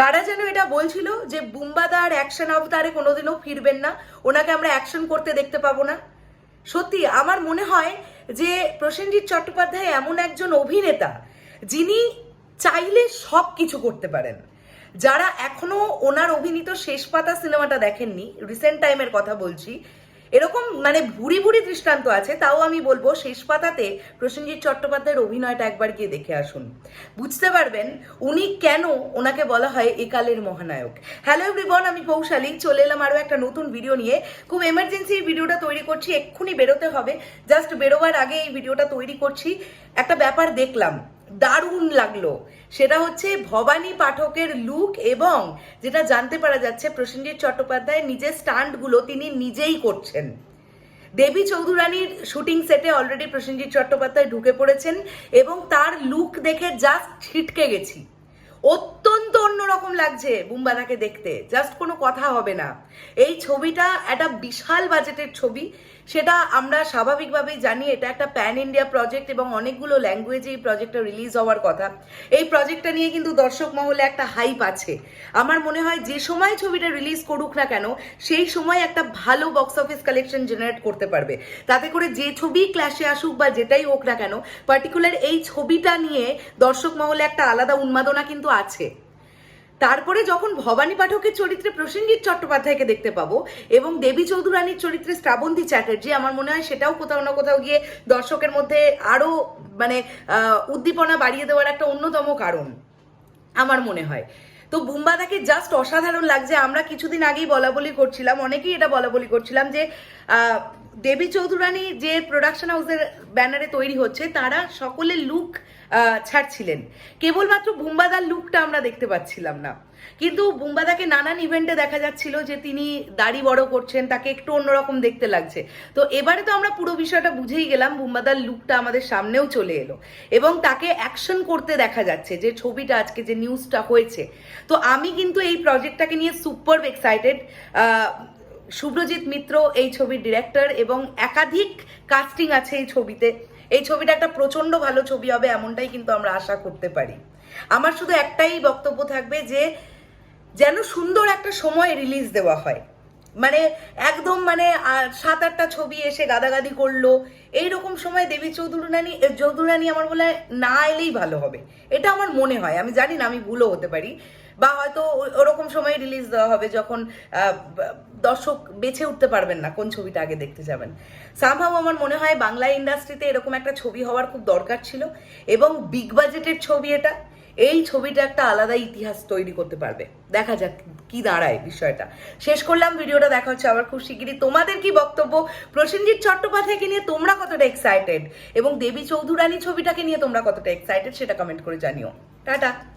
কারা যেন এটা বলছিল যে বুম্বাদা আর অ্যাকশন অবতারে কোনোদিনও ফিরবেন না, ওনাকে আমরা অ্যাকশন করতে দেখতে পাবো না। সত্যি, আমার মনে হয় যে প্রসেনজিৎ চট্টোপাধ্যায় এমন একজন অভিনেতা যিনি চাইলে সব কিছু করতে পারেন। যারা এখনও ওনার অভিনীত শেষ পাতা সিনেমাটা দেখেননি রিসেন্ট টাইমের কথা বলছি এরকম মানে ভুরি ভুরি দৃষ্টান্ত আছে, তাও আমি বলব শেষ পাতাতে প্রসেনজিৎ চট্টোপাধ্যায়ের অভিনয়টা একবার গিয়ে দেখে আসুন। বুঝতে পারবেন উনি কেন ওনাকে বলা হয় একালের মহানায়ক। হ্যালো এভরিবন আমি পৌশালী চলে এলাম আরও একটা নতুন ভিডিও নিয়ে। খুব এমার্জেন্সি ভিডিওটা তৈরি করছি, এক্ষুনি বেরোতে হবে। জাস্ট বেরোবার আগে এই ভিডিওটা তৈরি করছি। একটা ব্যাপার দেখলাম দারুণ লাগল। সেটা হচ্ছে ভবানী পাঠকের লুক এবং যেটা জানতে পারা যাচ্ছে প্রসেনজিৎ চট্টোপাধ্যায় নিজের স্টান্টগুলো তিনি নিজেই করছেন। দেবী চৌধুরানীর শুটিং সেটে অলরেডি প্রসেনজিৎ চট্টোপাধ্যায় ঢুকে পড়েছেন এবং তার লুক দেখে জাস্ট ছিটকে গেছি। অত্যন্ত অন্যরকম লাগছে বুম্বাদাকে দেখতে। জাস্ট কোনো কথা হবে না। এই ছবিটা একটা বিশাল বাজেটের ছবি। সেটা আমরা স্বাভাবিকভাবেই জানি এটা একটা প্যান ইন্ডিয়া প্রজেক্ট এবং অনেকগুলো ল্যাঙ্গুয়েজে এই প্রজেক্টটা রিলিজ হওয়ার কথা। এই প্রজেক্টটা নিয়ে কিন্তু দর্শক মহলে একটা হাইপ আছে। আমার মনে হয় যে সময় ছবিটা রিলিজ করুক না কেন, সেই সময় একটা ভালো বক্স অফিস কালেকশন জেনারেট করতে পারবে। তাতে করে যে ছবি ক্লাসে আসুক বা যেটাই হোক না কেন পার্টিকুলার এই ছবিটা নিয়ে দর্শক মহলে একটা আলাদা উন্মাদনা কিন্তু আছে। তারপরে যখন ভবানী পাঠকের চরিত্রে প্রসেনজিৎ চট্টোপাধ্যায়কে দেখতে পাবো এবং দেবী চৌধুরানীর চরিত্রে শ্রাবন্তী চ্যাটার্জি, আমার মনে হয় সেটাও কোথাও না কোথাও গিয়ে দর্শকের মধ্যে আরও মানে উদ্দীপনা বাড়িয়ে দেওয়ার একটা অন্যতম কারণ, আমার মনে হয়। তো বুম্বাদাকে জাস্ট অসাধারণ লাগছে। আমরা কিছুদিন আগেই বলা বলি করছিলাম, অনেকেই এটা বলা বলি করছিলাম যে দেবী চৌধুরানী যে প্রোডাকশন হাউসের ব্যানারে তৈরি হচ্ছে, তারা সকলে লুক ছাড়ছিলেন। কেবলমাত্র বুম্বাদার লুকটা আমরা দেখতে পাচ্ছিলাম না। কিন্তু বুম্বাদাকে নানান ইভেন্টে দেখা যাচ্ছিল যে তিনি দাড়ি বড় করছেন, তাকে একটু অন্যরকম দেখতে লাগছে। তো এবারে তো আমরা পুরো বিষয়টা বুঝেই গেলাম, বুম্বাদার লুকটা আমাদের সামনেও চলে এলো এবং তাকে অ্যাকশন করতে দেখা যাচ্ছে যে ছবিটা আজকে যে নিউজটা হয়েছে। তো আমি কিন্তু এই প্রজেক্টটাকে নিয়ে সুপার এক্সাইটেড শুভ্রজিৎ মিত্র এই ছবির ডিরেক্টর এবং একাধিক কাস্টিং আছে এই ছবিতে। এই ছবিটা একটা প্রচণ্ড ভালো ছবি হবে এমনটাই কিন্তু আমরা আশা করতে পারি। আমার শুধু একটাই বক্তব্য থাকবে যে যেন সুন্দর একটা সময় রিলিজ দেওয়া হয়। মানে একদম মানে সাত আটটা ছবি এসে গাদাগাদি করল। এইরকম সময় দেবী চৌধুরানী চৌধুরানী আমার বলে না এলেই ভালো হবে। এটা আমার মনে হয়। আমি জানি না, আমি ভুলও হতে পারি। বা হয়তো ওরকম সময় রিলিজ দেওয়া হবে যখন দর্শক বেছে উঠতে পারবেন না কোন ছবিটা আগে দেখতে যাবেন। সামহাও আমার মনে হয় বাংলা ইন্ডাস্ট্রিতে এরকম একটা ছবি হওয়ার খুব দরকার ছিল। এবং বিগ বাজেটের ছবি এটা। এই ছবিটা একটা আলাদা ইতিহাস তৈরি করতে পারবে। দেখা যাক কি দাঁড়ায় বিষয়টা। শেষ করলাম, ভিডিওটা দেখা হচ্ছে আবার খুব শিগগিরই। তোমাদের কি বক্তব্য? প্রসেনজিৎ চট্টোপাধ্যায়কে নিয়ে তোমরা কতটা এক্সাইটেড এবং দেবী চৌধুরানী ছবিটাকে নিয়ে তোমরা কতটা এক্সাইটেড সেটা কমেন্ট করে জানিও। টাটা।